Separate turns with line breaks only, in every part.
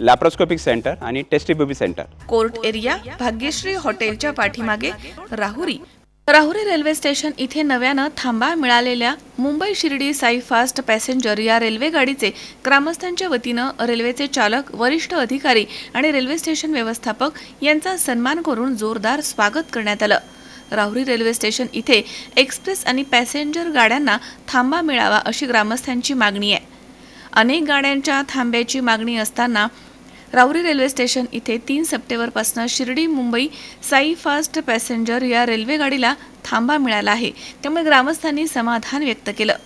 Laparoscopic centre आणि test tube baby centre
court area Bhagyashree हॉटेलच्या पाठीमागे राहुरी. राहुरी रेल्वे स्टेशन इथे नव्यानं थांबा मिळालेल्या मुंबई शिर्डी साई फास्ट पॅसेंजर या रेल्वे गाडीचे ग्रामस्थांच्या वतीनं रेल्वेचे चालक वरिष्ठ अधिकारी आणि रेल्वे स्टेशन व्यवस्थापक यांचा सन्मान करून जोरदार स्वागत करण्यात आलं. राहुरी रेल्वे स्टेशन इथे एक्सप्रेस आणि पॅसेंजर गाड्यांना थांबा मिळावा अशी ग्रामस्थांची मागणी आहे. अनेक गाड्यांच्या थांब्याची मागणी असताना राऊरी रेल्वे स्टेशन इथे तीन सप्टेंबरपासून शिर्डी मुंबई साई फास्ट पॅसेंजर या रेल्वेगाडीला थांबा मिळाला आहे. त्यामुळे ग्रामस्थांनी समाधान व्यक्त केलं.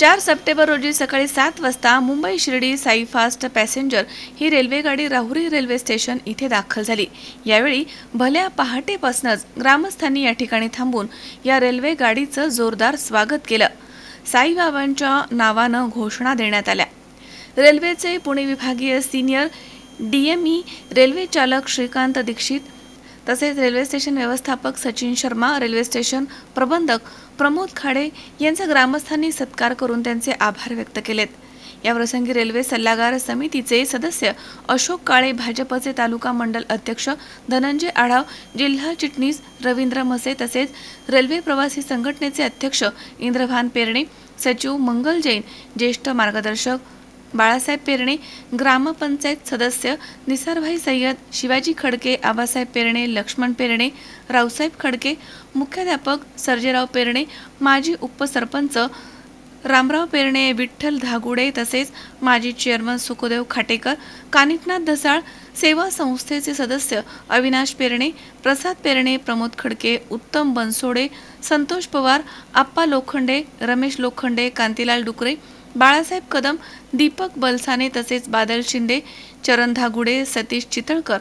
चार सप्टेंबर रोजी सकाळी सात वाजता मुंबई शिर्डी साई फास्ट पॅसेंजर ही रेल्वेगाडी राहुरी रेल्वे स्टेशन इथे दाखल झाली. यावेळी भल्या पहाटेपासूनच ग्रामस्थांनी या ठिकाणी थांबून या रेल्वे गाडीचं जोरदार स्वागत केलं. साईबाबांच्या नावानं घोषणा देण्यात आल्या. रेल्वेचे पुणे विभागीय सिनियर डीएमई रेल्वे चालक श्रीकांत दीक्षित तसेच रेल्वे स्टेशन व्यवस्थापक सचिन शर्मा रेल्वे स्टेशन प्रबंधक प्रमोद खाडे यांचा ग्रामस्थांनी सत्कार करून त्यांचे आभार व्यक्त केलेत. याप्रसंगी रेल्वे सल्लागार समितीचे सदस्य अशोक काळे भाजपचे तालुका मंडल अध्यक्ष धनंजय आढाव जिल्हा चिटणीस रवींद्र मसे तसेच रेल्वे प्रवासी संघटनेचे अध्यक्ष इंद्रभान पेरणे सचिव मंगल जैन ज्येष्ठ मार्गदर्शक बाळासाहेब पेरणे ग्रामपंचायत सदस्य निसारभाई सय्यद शिवाजी खडके आबासाहेब पेरणे लक्ष्मण पेरणे रावसाहेब खडके मुख्याध्यापक सर्जेराव पेरणे माजी उपसरपंच रामराव पेरणे विठ्ठल धागुडे तसेच माजी चेअरमन सुखदेव खाटेकर कानिकनाथ धसाळ सेवा संस्थेचे सदस्य अविनाश पेरणे प्रसाद पेरणे प्रमोद खडके उत्तम बनसोडे संतोष पवार आप्पा लोखंडे रमेश लोखंडे कांतीलाल डुकरे बाळासाहेब कदम दीपक बलसाने तसेच बादल शिंदे चरण धागुडे सतीश चितळकर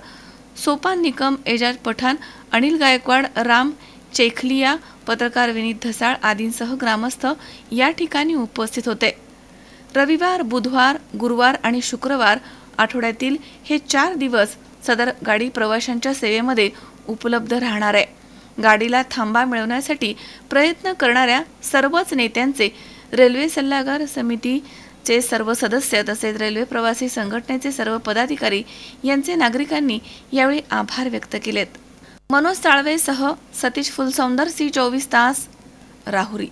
सोपान निकम एजाज पठाण अनिल गायकवाड राम चेखलिया पत्रकार विनीत धसाळ आदींसह ग्रामस्थ या ठिकाणी उपस्थित होते. रविवार बुधवार गुरुवार आणि शुक्रवार आठवड्यातील हे चार दिवस सदर गाडी प्रवाशांच्या सेवेमध्ये उपलब्ध राहणार आहे. गाडीला थांबा मिळवण्यासाठी प्रयत्न करणाऱ्या सर्वच नेत्यांचे रेल्वे सल्लागार समितीचे सर्व सदस्य तसेच रेल्वे प्रवासी संघटनेचे सर्व पदाधिकारी यांचे नागरिकांनी यावेळी आभार व्यक्त केलेत. मनोज साळवेसह सतीश फुलसौंदर सी चोवीस तास राहुरी.